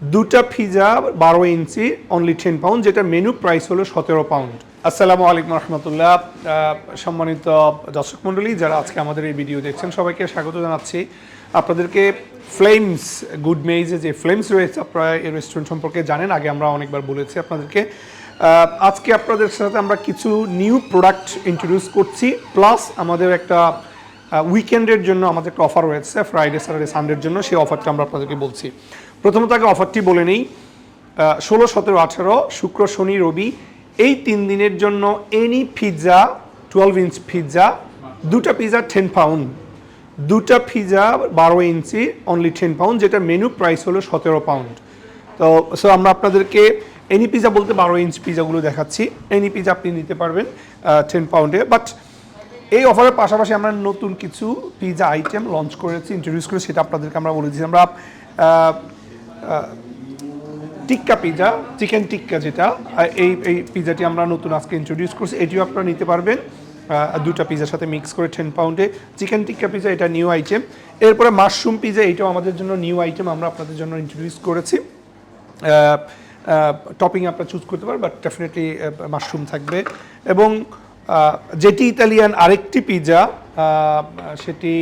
দুটা পিজা বারো ইঞ্চি অনলি টেন পাউন্ড যেটা মেনু প্রাইস হলো সতেরো পাউন্ড আসসালামু আলাইকুম রহমতুল্লাহ। সম্মানিত দর্শক মণ্ডলী, যারা আজকে আমাদের এই ভিডিও দেখছেন, সবাইকে স্বাগত জানাচ্ছি। আপনাদেরকে ফ্লেমস গুড মেইজে যে ফ্লেমস রয়েছে, আপনারা এই রেস্টুরেন্ট সম্পর্কে জানেন, আগে আমরা অনেকবার বলেছি আপনাদেরকে। আজকে আপনাদের সাথে আমরা কিছু নিউ প্রোডাক্ট ইন্ট্রোডিউস করছি প্লাস আমাদের একটা উইকেন্ডের জন্য আমাদের একটা অফার রয়েছে ফ্রাইডে স্যাটারডে সানডের জন্য, সেই অফারটা আমরা আপনাদেরকে বলছি। প্রথমত আগে অফারটি বলে নেই। ষোলো, সতেরো, আঠারো, শুক্র, শনি, রবি, এই তিন দিনের জন্য any pizza twelve inch pizza দুটা পিৎজা টেন পাউন্ড দুটা পিৎজা বারো ইঞ্চি অনলি টেন পাউন্ড যেটা মেনু প্রাইস হলো সতেরো পাউন্ড তো সো আমরা আপনাদেরকে এনি পিজা বলতে বারো ইঞ্চ পিজাগুলো দেখাচ্ছি। এনি পিজা আপনি নিতে পারবেন টেন পাউন্ডে বাট এই অফারের পাশাপাশি আমরা নতুন কিছু পিজা আইটেম লঞ্চ করেছি ইন্ট্রোডিউস করে সেটা আপনাদেরকে আমরা বলে দিচ্ছি আমরা টিক্কা পিজা, চিকেন টিক্কা যেটা এই এই পিজাটি আমরা নতুন আজকে ইন্ট্রোডিউস করছি। এটিও আপনারা নিতে পারবেন। দুটা পিজার সাথে মিক্স করে টেন পাউন্ডে চিকেন টিক্কা পিজা এটা নিউ আইটেম এরপরে মাশরুম পিজা এটাও আমাদের জন্য নিউ আইটেম আমরা আপনাদের জন্য ইন্ট্রোডিউস করেছি। টপিং আপনারা চুজ করতে পারেন বাট ডেফিনেটলি মাশরুম থাকবে। এবং যেটি ইতালিয়ান আরেকটি পিজা সেটি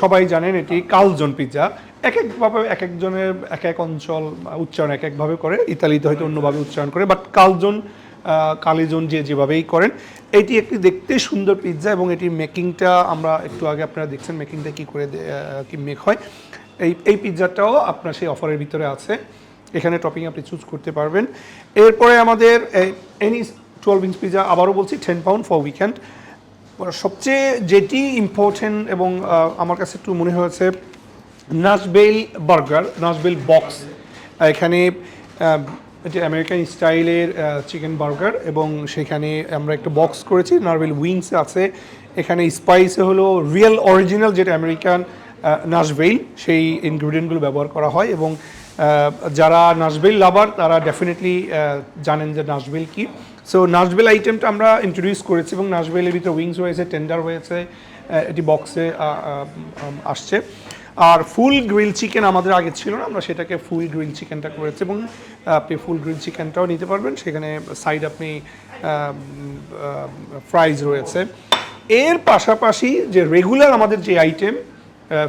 সবাই জানেন এটি কালজন পিজা এক একভাবে এক একজনের এক এক অঞ্চল উচ্চারণ এক একভাবে করে, ইতালিতে হয়তো অন্যভাবে উচ্চারণ করে বাট কালজন কালিজন যে যেভাবেই করেন, এটি একটি দেখতে সুন্দর পিৎজা এবং এটির মেকিংটা আমরা একটু আগে আপনারা দেখছেন মেকিংটা কি করে কি মেক হয়। এই এই পিৎজাটাও আপনার সেই অফারের ভিতরে আছে। এখানে টপিং আপনি চুজ করতে পারবেন। এরপরে আমাদের এনি টুয়েলভ ইঞ্চ পিজা আবারও বলছি টেন পাউন্ড ফর উইকেন্ড সবচেয়ে যেটি ইম্পর্টেন্ট এবং আমার কাছে একটু মনে হয়েছে নাসবেল বার্গার নাসবেল বক্স। এখানে এটি আমেরিকান স্টাইলের চিকেন বার্গার এবং সেখানে আমরা একটা বক্স করেছি নারবেল উইংস আছে। এখানে স্পাইসে হলো রিয়েল অরিজিনাল যেটা আমেরিকান নাসবেল সেই ইনগ্রিডিয়েন্টগুলো ব্যবহার করা হয় এবং যারা নাসবেল লাভার তারা ডেফিনেটলি জানেন যে নাসবেল কি। সো নাসবেল আইটেমটা আমরা ইন্ট্রোডিউস করেছি এবং নাসবেলের ভিতরে উইংস রয়েছে টেন্ডার হয়েছে এটি বক্সে আসছে। আর ফুল গ্রিল চিকেন আমাদের আগে ছিল না, আমরা সেটাকে ফুল গ্রিল চিকেনটা করেছি এবং আপনি ফুল গ্রিল চিকেনটাও নিতে পারবেন। সেখানে সাইড আপনি ফ্রাইজ রয়েছে। এর পাশাপাশি যে রেগুলার আমাদের যে আইটেম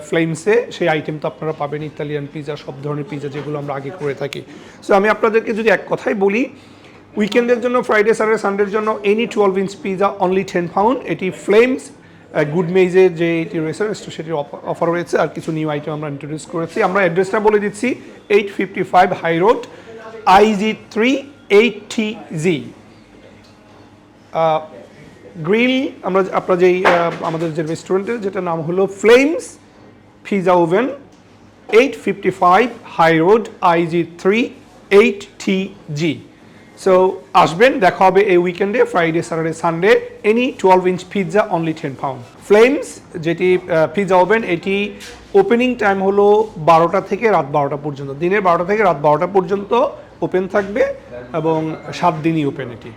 ফ্লেমসে সেই আইটেম তো আপনারা পাবেন ইতালিয়ান পিজা সব ধরনের পিজা যেগুলো আমরা আগে করে থাকি। সো আমি আপনাদেরকে যদি এক কথাই বলি উইকেন্ডের জন্য ফ্রাইডে স্যাটারডে সানডের জন্য any twelve inch pizza only ten pound এটি ফ্লেমস গুড মেজের যে এটি রয়েছে সেটির অফার রয়েছে, আর কিছু নিউ আইটেম আমরা ইন্ট্রোডিউস করেছি। আমরা অ্যাড্রেসটা বলে দিচ্ছি eight fifty five high road IG three eight T G grill আমরা আপনার যেই আমাদের যে রেস্টুরেন্টের যেটা নাম হলো Flames pizza oven eight fifty five high road IG three eight T G so আসবেন, দেখা হবে এই উইকেন্ডে Friday Saturday Sunday any twelve inch pizza only ten pound Flames যেটি পিৎজা ওভেন এটি ওপেনিং টাইম হলো বারোটা থেকে রাত বারোটা পর্যন্ত। দিনের বারোটা থেকে রাত বারোটা পর্যন্ত ওপেন থাকবে এবং সাত দিনই ওপেন এটি।